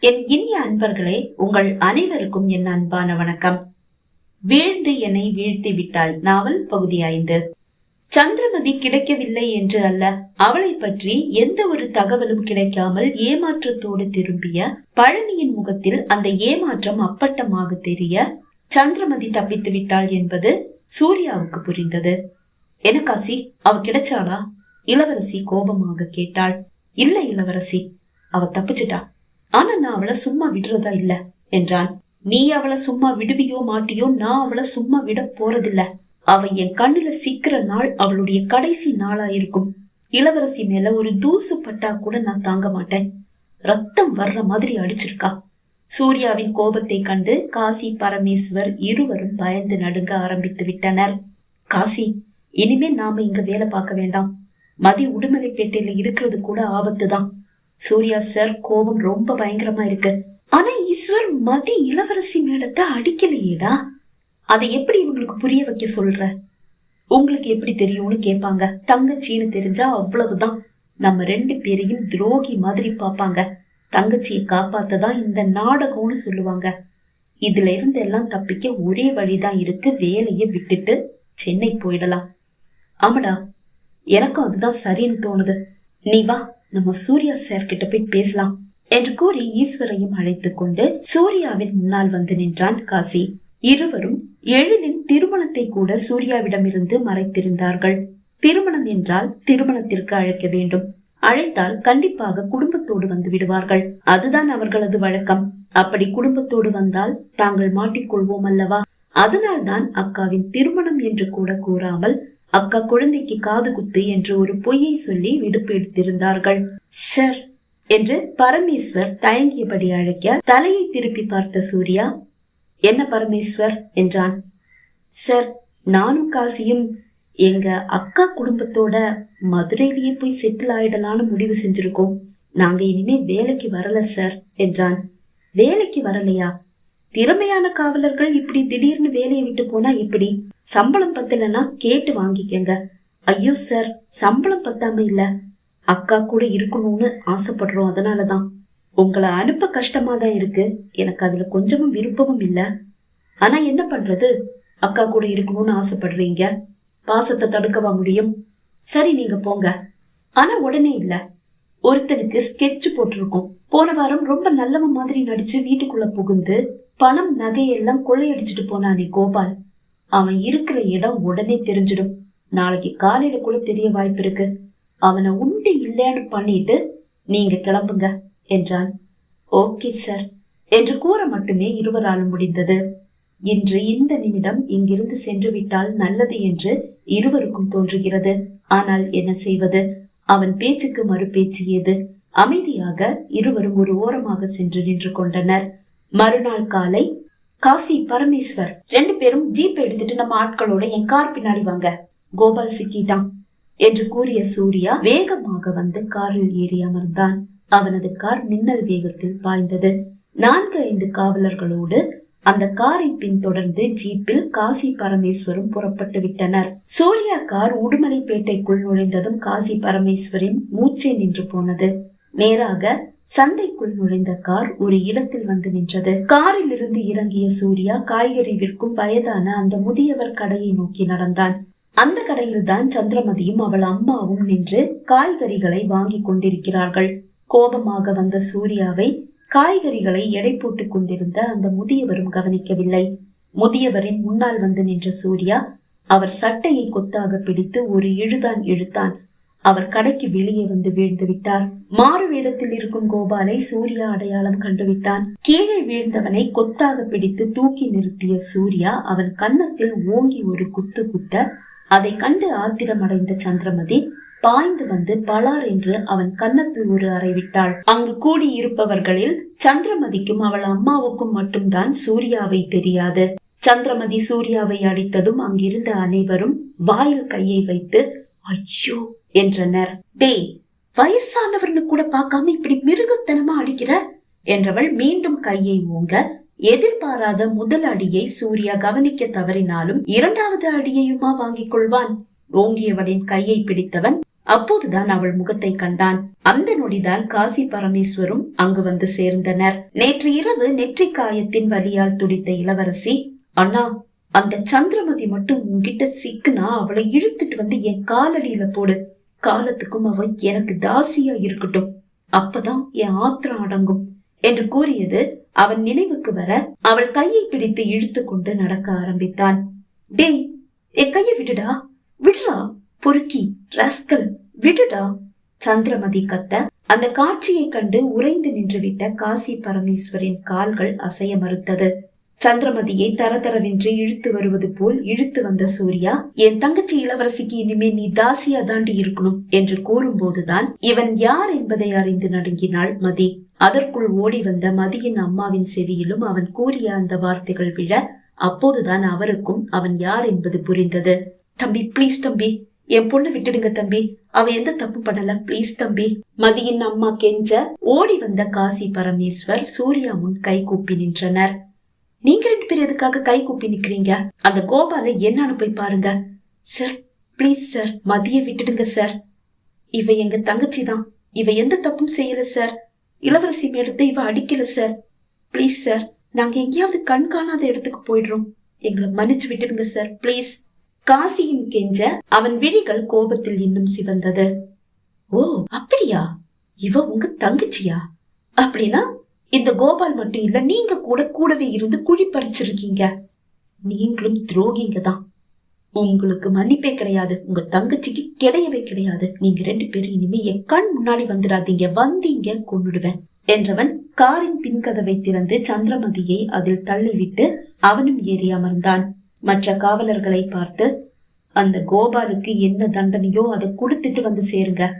என் இனிய அன்பர்களே உங்கள் அனைவருக்கும் என் அன்பான வணக்கம். வீழ்ந்து என்னை வீழ்த்தி விட்டாய் நாவல் பகுதி ஐந்து. சந்திரமதி கிடைக்கவில்லை என்று அல்ல அவளை பற்றி எந்த ஒரு தகவலும் கிடைக்காமல் ஏமாற்றத்தோடு திரும்பிய பழனியின் முகத்தில் அந்த ஏமாற்றம் அப்பட்டமாக தெரிய சந்திரமதி தப்பித்து விட்டாள் என்பது சூர்யாவுக்கு புரிந்தது. எனக்காசி அவ கிடைச்சாளா? இளவரசி கோபமாக கேட்டாள். இல்ல இளவரசி அவ தப்பிச்சிட்டா? ஆனா நான் அவளை சும்மா விடுறதா இல்ல என்றான். நீ அவளை சும்மா விடுவியோ மாட்டியோ நான் அவளை சும்மா விட போறதில்ல. அவ என் கண்ணுல சிக்கிற நாள் அவளுடைய கடைசி நாளா இருக்கும். இளவரசி மேல ஒரு தூசு பட்டா கூட நான் தாங்க மாட்டேன். ரத்தம் வர்ற மாதிரி அடிச்சிருக்கா. சூர்யாவின் கோபத்தை கண்டு காசி பரமேஸ்வர் இருவரும் பயந்து நடுங்க ஆரம்பித்து விட்டனர். காசி இனிமே நாம இங்க வேலை பார்க்க வேண்டாம். மதி உடுமலைப்பேட்டையில இருக்கிறது கூட ஆபத்து தான் சூர்யா சார் கோபம் ரொம்ப பயங்கரமா இருக்கு. ஆனா ஈஸ்வர் மதி இளவரசி மேடத்தை அடிக்கலையேடா? அதை எப்படி இவங்களுக்கு புரிய வைக்க சொல்ற? உங்களுக்கு எப்படி தெரியும்னு கேட்பாங்க. தங்கச்சின்னு தெரிஞ்சா அவ்வளவுதான். நம்ம ரெண்டு பேரையும் துரோகி மாதிரி பார்ப்பாங்க. தங்கச்சியை காப்பாத்ததான் இந்த நாடகம்னு சொல்லுவாங்க. இதுல இருந்து எல்லாம் தப்பிக்க ஒரே வழிதான் இருக்கு. வேலையை விட்டுட்டு சென்னை போயிடலாம். ஆமாடா. எனக்கும் அதுதான் சரின்னு தோணுது. நீ வா. நம்ம சூர்யா சார் கிட்ட போய் பேசலாம் என்று கூறி ஈஸ்வரையும் அழைத்துக் கொண்டு சூர்யாவின் முன்னால் வந்து நின்றான் காசி. இருவரும் எழிலின் திருமணத்தை கூட சூர்யாவிடமிருந்து மறைத்திருந்தார்கள். திருமணம் என்றால் திருமணத்திற்கு அழைக்க வேண்டும். அழைத்தால் கண்டிப்பாக குடும்பத்தோடு வந்து விடுவார்கள். அதுதான் அவர்களது வழக்கம். அப்படி குடும்பத்தோடு வந்தால் தாங்கள் மாட்டிக்கொள்வோம் அல்லவா? அதனால்தான் அக்காவின் திருமணம் என்று கூட கூறாமல் அக்கா குழந்தைக்கு காது குத்து என்று ஒரு பொய்யை சொல்லி விடுப்பு எடுத்திருந்தார்கள். சார் என்று பரமேஸ்வர் தயங்கியபடி அழைக்க தலையை திருப்பி பார்த்த சூர்யா என்ன பரமேஸ்வர்? என்றான். சார் நானும் காசியும் எங்க அக்கா குடும்பத்தோட மதுரையிலேயே போய் செட்டில் ஆயிடலான்னு முடிவு செஞ்சிருக்கோம். நாங்க இனிமே வேலைக்கு வரல சார் என்றான். வேலைக்கு வரலையா? திறமையான காவலர்கள் இப்படி திடீர்னு வேலையை விட்டு போனா எப்படி சம்பளம் பத்தலன்னா கேட்டு வாங்கிக்கங்க. ஐயோ சார் சம்பளம் பத்தாம இல்ல. அக்கா கூட இருக்கணும்னு ஆசைப்படுறோம் அதனாலதான். உங்களை அனுப்ப கஷ்டமா தான் இருக்கு. எனக்கு அதுல கொஞ்சமும் விருப்பமும் இல்ல. ஆனா என்ன பண்றது? அக்கா கூட இருக்கணும்னு ஆசைப்படுறீங்க. பாசத்தை தடுக்கவா முடியும்? சரி நீங்க போங்க. ஆனா உடனே இல்ல. ஒருத்தனுக்கு ஸ்கெட்ச் போட்டிருக்கோம். போன வாரம் ரொம்ப நல்லவன் மாதிரி நடிச்சு வீட்டுக்குள்ள புகுந்து பணம் நகையெல்லாம் கொள்ளையடிச்சிட்டு போனானே கோபால். அவன் இருக்கிற இடம் உடனே தெரிஞ்சிடும். நாளைக்கு காலையில கூட தெரிய வாய்ப்பு இருக்கு. அவனை உண்டு இல்லைன்னு பண்ணிட்டு நீங்க கிளம்புங்க என்றான். ஓகே சார் என்று கூற மட்டுமே இருவராலும் முடிந்தது. இன்று இந்த நிமிடம் இங்கிருந்து சென்று விட்டால் நல்லது என்று இருவருக்கும் தோன்றுகிறது. ஆனால் என்ன செய்வது? அவன் பேச்சுக்கு மறு பேச்சு ஏது? அமைதியாக இருவரும் ஒரு ஓரமாக சென்று நின்று கொண்டனர். மறுநாள் காலை காசி பரமேஸ்வர் ரெண்டு பேரும் ஜீப் எடுத்துட்டு நம்ம ஆட்களோட என் கார் பின்னாடி வாங்க. கோபால் சிக்கிட்டான் என்று கூறிய சூர்யா வேகமாக வந்து காரில் ஏறி அமர்ந்தான். அவனது கார் மின்னல் வேகத்தில் பாய்ந்தது. நான்கு ஐந்து காவலர்களோடு அந்த காரை பின்தொடர்ந்து ஜீப்பில் காசி பரமேஸ்வரும் புறப்பட்டு விட்டனர். சூர்யா கார் உடுமலைப்பேட்டைக்குள் நுழைந்ததும் காசி பரமேஸ்வரின் மூச்சே நின்று போனது. நேராக சந்தைக்குள் நுழைந்த கார் ஒரு இடத்தில் வந்து நின்றது. காரில் இருந்து இறங்கிய சூர்யா காய்கறி விற்கும் வயதான அந்த முதியவர் கடையை நோக்கி நடந்தான். அந்த கடையில் தான் சந்திரமதியும் அவள் அம்மாவும் நின்று காய்கறிகளை வாங்கி கொண்டிருக்கிறார்கள். கோபமாக வந்த சூர்யாவை காய்கறிகளை எடை போட்டுக் கொண்டிருந்த அந்த முதியவரும் கவனிக்கவில்லை. முதியவரின் முன்னால் வந்து நின்ற சூர்யா அவர் சட்டையை கொத்தாக பிடித்து ஒரு இழுதான் இழுத்தான். அவர் கடைக்கு வெளியே வந்து வீழ்ந்து விட்டார். மாறு வேடத்தில் இருக்கும் கோபாலை சூர்யா அடையாளம் கண்டுவிட்டான். கீழே வீழ்ந்தவனை கொத்தாக பிடித்து தூக்கி நிறுத்திய சூர்யா அவன் கன்னத்தில் ஓங்கி ஒரு குத்து குத்த அதை கண்டு ஆத்திரமடைந்த சந்திரமதி பாய்ந்து வந்து பலார் என்று அவன் கன்னத்தில் ஒரு அறை விட்டாள். அங்கு கூடியிருப்பவர்களில் சந்திரமதிக்கும் அவள் அம்மாவுக்கும் மட்டும்தான் சூர்யாவை தெரியாது. சந்திரமதி சூர்யாவை அடித்ததும் அங்கிருந்த அனைவரும் வாயில் கையை வைத்து ஐயோ என்றனர். டேய் வயசானவர்னு கூட பார்க்காம இப்படி மிருகத்தனமா அடிக்கிற? என்றவள் மீண்டும் கையை ஓங்க எதிர்பாராத முதல் அடியை சூர்யா கவனிக்க தவறினாலும் இரண்டாவது அடியையுமா வாங்கிக் கொள்வான்? ஓங்கியவளின் கையை பிடித்தவன் அப்போதுதான் அவள் முகத்தை கண்டான். அந்த நொடிதான் காசி பரமேஸ்வரும் அங்கு வந்து சேர்ந்தனர். நேற்று இரவு நெற்றி காயத்தின் வலியால் துடித்த இளவரசி அண்ணா அந்த சந்திரமதி மட்டும் உன்கிட்ட சிக்குனா அவளை இழுத்துட்டு வந்து என் காலடியில போடு. காலத்துக்கும் அவ எனக்கு தாசியா இருக்கட்டும். அப்பதான் என் ஆத்திரம் அடங்கும் என்று கூறியது அவன் நினைவுக்கு வர அவள் கையை பிடித்து இழுத்து கொண்டு நடக்க ஆரம்பித்தான். டேய் என் கையை விடுடா. விடுறா பொறுக்கி ரஸ்கல் விடுடா. சந்திரமதி கத்த அந்த காட்சியை கண்டு உறைந்து நின்றுவிட்ட காசி பரமேஸ்வரின் கால்கள் அசைய மறுத்தது. சந்திரமதியை தரதரவென்று இழுத்து வருவது போல் இழுத்து வந்த சூர்யா என் தங்கச்சி இளவரசிக்கு இனிமே நீ தாசியா தாண்டி இருக்கணும் என்று கூறும்போதுதான் இவன் யார் என்பதை அறிந்து நடுங்கினாள் மதி. அதற்குள் ஓடி வந்த மதியின் அம்மாவின் செவியிலும் அவன் கூறிய அந்த வார்த்தைகள் விழ அப்போதுதான் அவருக்கும் அவன் யார் என்பது புரிந்தது. தம்பி ப்ளீஸ் தம்பி என் பொண்ணு விட்டுடுங்க தம்பி அவ எந்த தப்பு பண்ணல ப்ளீஸ் தம்பி மதியின் அம்மா கெஞ்ச ஓடி வந்த காசி பரமேஸ்வர் சூர்யா முன் கை கூப்பி நின்றனர். நீங்க ரெண்டு பேர் எதுக்காக கை கூப்பி நிக்கிறீங்க? அந்த கோபால என்னன்னு போய் பாருங்க. சார் ப்ளீஸ் சார் மதிய விட்டுடுங்க சார் இவ எங்க தங்கச்சி தான். இவ எந்த தப்பும் செய்யல சார் இளவரசி மேடத்தை இவ அடிக்கல சார் ப்ளீஸ் சார் நாங்க எங்கேயாவது கண் காணாத இடத்துக்கு போயிடுறோம். எங்களை மன்னிச்சு விட்டுடுங்க சார் ப்ளீஸ் காசியின் கெஞ்ச அவன் விழிகள் கோபத்தில் இன்னும் சிவந்தது. ஓ அப்படியா? இவ உங்க தங்கச்சியா? அப்படின்னா இந்த கோபால் மட்டும் இல்ல நீங்க கூட கூடவே இருந்து குழி பறிச்சிருக்கீங்க. நீங்களும் துரோகிங்க தான். உங்களுக்கு மன்னிப்பே கிடையாது. உங்க தங்கச்சிக்கு கிடையவே கிடையாது. நீங்க ரெண்டு பேரும் இனிமே என் கண் முன்னாடி வந்துடாதீங்க. வந்தீங்க கொன்னுடுவேன். என்றவன் காரின் பின்கதவை திறந்து சந்திரமதியை அதில் தள்ளிவிட்டு அவனும் ஏறி அமர்ந்தான். மற்ற காவலர்களை பார்த்து அந்த கோபாலுக்கு என்ன தண்டனையோ அதை கொடுத்துட்டு வந்து சேருங்க.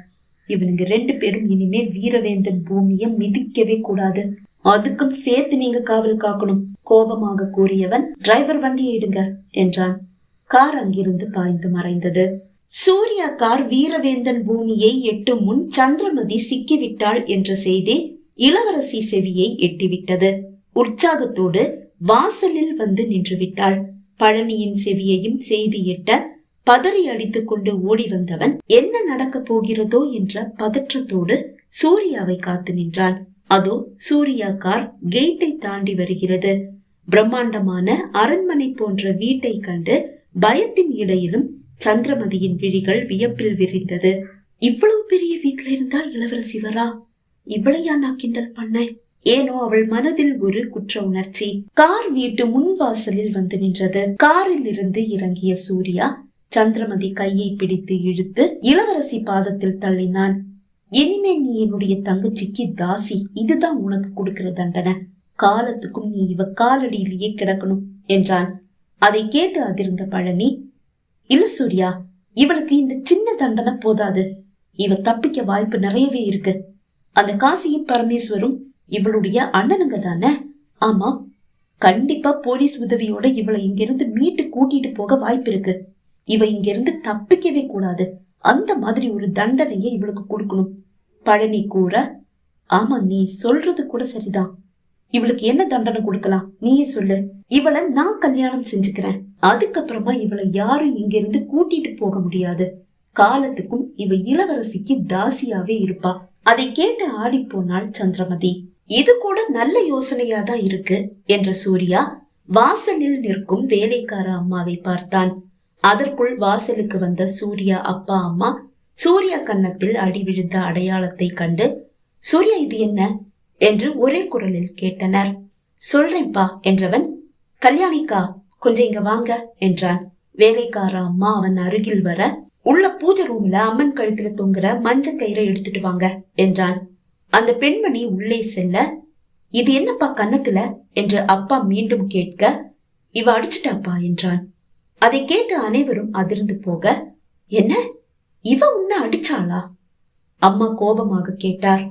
இவனுங்க ரெண்டு பேரும் இனிமே வீரவேந்தன் பூமிய மிதிக்கவே கூடாது. அதுக்கும் சேர்த்து நீங்க காவல் காக்கணும். கோபமாக கூறியவன் டிரைவர் வண்டியை இடுங்க என்றான். கார் அங்கிருந்து பாய்ந்து மறைந்தது. சூர்யா கார் வீரவேந்தன் பூமியை எட்டும் முன் சந்திரமதி சிக்கிவிட்டாள் என்ற செய்தி இளவரசி செவியை எட்டிவிட்டது. உற்சாகத்தோடு வாசலில் வந்து நின்று விட்டாள் பழனியின் செவியையும் செய்தி எட்ட பதறி அடித்துக் கொண்டு ஓடி வந்தவன் என்ன நடக்கப் போகிறதோ என்ற பதற்றத்தோடு சூர்யாவை காத்து நின்றான் அதோ சூர்யா கார் கேட்டை தாண்டி வருகிறது. பிரம்மாண்டமான அரண்மனை போன்ற வீட்டை கண்டு பயத்தின் இடையிலும் சந்திரமதியின் விழிகள் வியப்பில் விரிந்தது. இவ்வளவு பெரிய வீட்டுல இருந்தா இளவரசி வரா? இவளையா நான் கிண்டல் பண்ணேன் ஏனோ அவள் மனதில் ஒரு குற்ற உணர்ச்சி. கார் வீட்டு முன்வாசலில் வந்து நின்றது. காரில் இருந்து இறங்கிய சூர்யா சந்திரமதி கையை பிடித்து இழுத்து இளவரசி பாதத்தில் தள்ளினான். இனிமே நீ என்னுடைய தங்கச்சிக்கு தாசி இதுதான் உனக்கு கொடுக்கிற தண்டனை. காலத்துக்கும் நீ இவ காலடியிலேயே கிடக்கணும் என்றான். அதை கேட்டு அதிர்ந்த பழனி இல்ல சூர்யா இவளுக்கு இந்த சின்ன தண்டனை போதாது. இவ தப்பிக்க வாய்ப்பு நிறையவே இருக்கு. அந்த காசியும் பரமேஸ்வரும் இவளுடைய அண்ணனுங்க தானே? ஆமா கண்டிப்பா போலீஸ் உதவியோட இவளை இங்கிருந்து மீட்டு கூட்டிட்டு போக வாய்ப்பு இருக்கு. இவ இங்கிருந்து தப்பிக்கவே கூடாது. அந்த மாதிரி ஒரு தண்டனையை இவளுக்கு கொடுக்கணும். பழனி கூற ஆமா நீ சொல்றது கூட சரிதான். இவளுக்கு என்ன தண்டனை கொடுக்கலாம்? நீயே சொல்லு. இவளை நான் கல்யாணம் செஞ்சுக்கிறேன். அதுக்கப்புறமா இவளை யாரும் இங்கிருந்து கூட்டிட்டு போக முடியாது. காலத்துக்கும் இவ இளவரசிக்கு தாசியாவே இருப்பா. அதை கேட்டு ஆடி போனாள் சந்திரமதி. இது கூட நல்ல யோசனையாதான் இருக்கு என்ற சூர்யா வாசலில் நிற்கும் வேலைக்கார அம்மாவை பார்த்தான். அதற்குள் வாசலுக்கு வந்த சூர்யா அப்பா அம்மா சூர்யா கன்னத்தில் அடி விழுந்த அடையாளத்தை கண்டு சூர்யா இது என்ன? என்று ஒரே குரலில் கேட்டனர். சொல்றேன்பா என்றவன் கல்யாணிக்கா கொஞ்சம் இங்க வாங்க என்றான். வேலைக்கார அம்மா அவன் அருகில் வர உள்ள பூஜை ரூம்ல அம்மன் கழுத்துல தொங்குற மஞ்ச கயிறை எடுத்துட்டு வாங்க என்றான். அந்த பெண்மணி உள்ளே செல்ல இது என்னப்பா கன்னத்துல? என்று அப்பா மீண்டும் கேட்க இவ அடிச்சுட்டாப்பா என்றான். அதை கேட்டு அனைவரும் அதிர்ந்து போக என்ன? இவ உன்ன அடிச்சாளா? அம்மா கோபமாக கேட்டார்.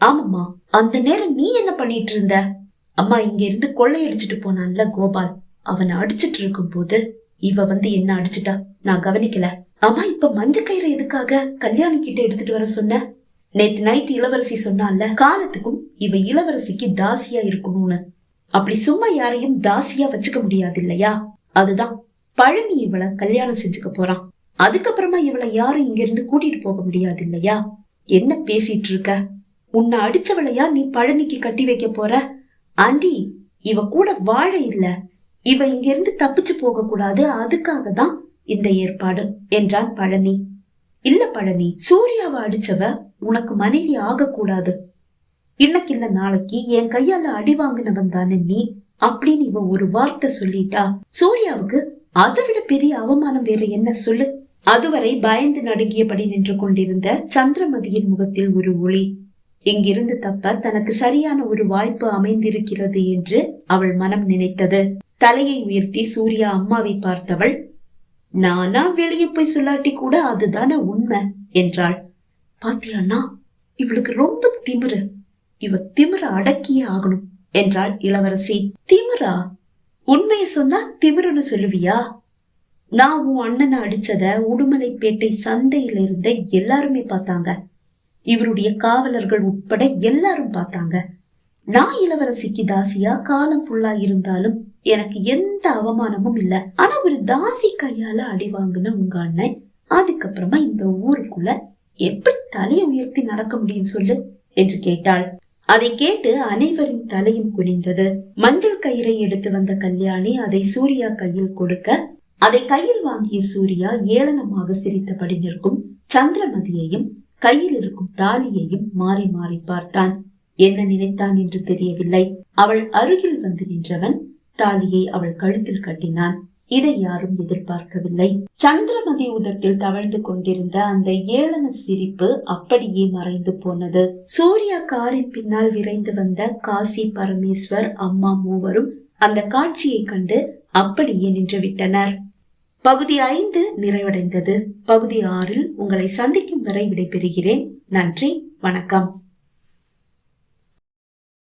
ஆமாம்மா அந்த நேரம் நீ என்ன பண்ணிட்டு இருந்த அம்மா இங்க இருந்து கொள்ளையடிச்சிட்டு போனான்ல கோபால். அவனை அடிச்சிட்டு இருக்கும் போது இவ வந்து என்ன அடிச்சிட்டா? நான் கவனிக்கல. அம்மா இப்ப மஞ்ச கயிறு எதுக்காக கல்யாணி கிட்ட எடுத்துட்டு வர சொன்ன? நேத்து நைட் இளவரசி சொன்னால காலத்துக்கும் இவ இளவரசிக்கு தாசியா இருக்கணும்னு. அப்படி சும்மா யாரையும் தாசியா வச்சுக்க முடியாது இல்லையா அதுதான் பழனி இவள கல்யாணம் செஞ்சுக்க போறான். அதுக்கப்புறமா இவளை யாரும் இங்க இருந்து கூட்டிட்டு போக முடியாது இல்லையா? என்ன பேசிட்டு இருக்க? உன்னை அடிச்சவளையா நீ பழனிக்கு கட்டி வைக்க போற? ஆண்டி இவ கூட வாழ இல்ல. இவ இங்க இருந்து தப்பிச்சு போக கூடாது. அதுக்காக தான் இந்த ஏற்பாடு என்றான் பழனி. இல்ல பழனி சூர்யாவை அடிச்சவ உனக்கு மனைவி ஆகக்கூடாது இன்னைக்கு இல்ல நாளைக்கு என் கையால அடி வாங்கினவன் தானே நீ அப்படின்னு இவ ஒரு வார்த்தை சொல்லிட்டா. சூர்யாவுக்கு அதை விட பெரிய அவமானம் வேற என்ன? சொல்லு. அதுவரை பயந்து நடுங்கியபடி நின்று கொண்டிருந்த சந்திரமதியின் முகத்தில் ஒரு ஒளி. இங்கிருந்து தப்ப தனக்கு சரியான ஒரு வாய்ப்பு அமைந்திருக்கிறது என்று அவள் மனம் நினைத்தது. தலையை உயர்த்தி சூர்யா அம்மாவை பார்த்தவள் நானா வெளியே போய் சொல்லாட்டி கூட அதுதானே உண்மை? என்றாள். பாத்தியாண்ணா இவளுக்கு ரொம்ப திமிரு. இவ திமிர அடக்கியே ஆகணும் என்றாள் இளவரசி. திமிரா? உண்மையை சொன்னா திமிருன்னு சொல்லுவியா? நான் உன் அண்ணனை அடிச்சத உடுமலைப்பேட்டை சந்தையில இருந்த எல்லாருமே பார்த்தாங்க. இவருடைய காவலர்கள் உட்பட எல்லாரும் பார்த்தாங்க. நான் இளவரசிக்கு தாசியா காலம் ஃபுல்லா இருந்தாலும் எனக்கு எந்த அவமானமும் இல்ல. ஆனா ஒரு தாசி கையால அடி வாங்கின உங்க அண்ணன் அதுக்கப்புறமா இந்த ஊருக்குள்ள எப்படி தலையை உயர்த்தி நடக்க முடியும் சொல்லு? என்று கேட்டாள். அதை கேட்டு அனைவரின் தலையும் குனிந்தது. மஞ்சள் கயிறை எடுத்து வந்த கல்யாணி அதை சூர்யா கையில் கொடுக்க அதை கையில் வாங்கிய சூர்யா ஏளனமாக சிரித்தபடி நிற்கும். சந்திரமதியையும் கையில் இருக்கும் தாலியையும் மாறி மாறி பார்த்தான். என்ன நினைத்தான் என்று தெரியவில்லை. அவள் அருகில் வந்து நின்றவன் தாலியை அவள் கழுத்தில் கட்டினான். இதை யாரும் எதிர்பார்க்கவில்லை. சந்திரமதி உதட்டில் தவழ்ந்து கொண்டிருந்த அந்த ஏளன சிரிப்பு அப்படியே மறைந்து போனது. சூர்யா காரின் பின்னால் விரைந்து வந்த காசி பரமேஸ்வர் அம்மா மூவரும் அந்த காட்சியை கண்டு அப்படியே நின்று விட்டனர் பகுதி ஐந்து நிறைவடைந்தது. பகுதி ஆறில் உங்களை சந்திக்கும் வரை விடைபெறுகிறேன். நன்றி வணக்கம்.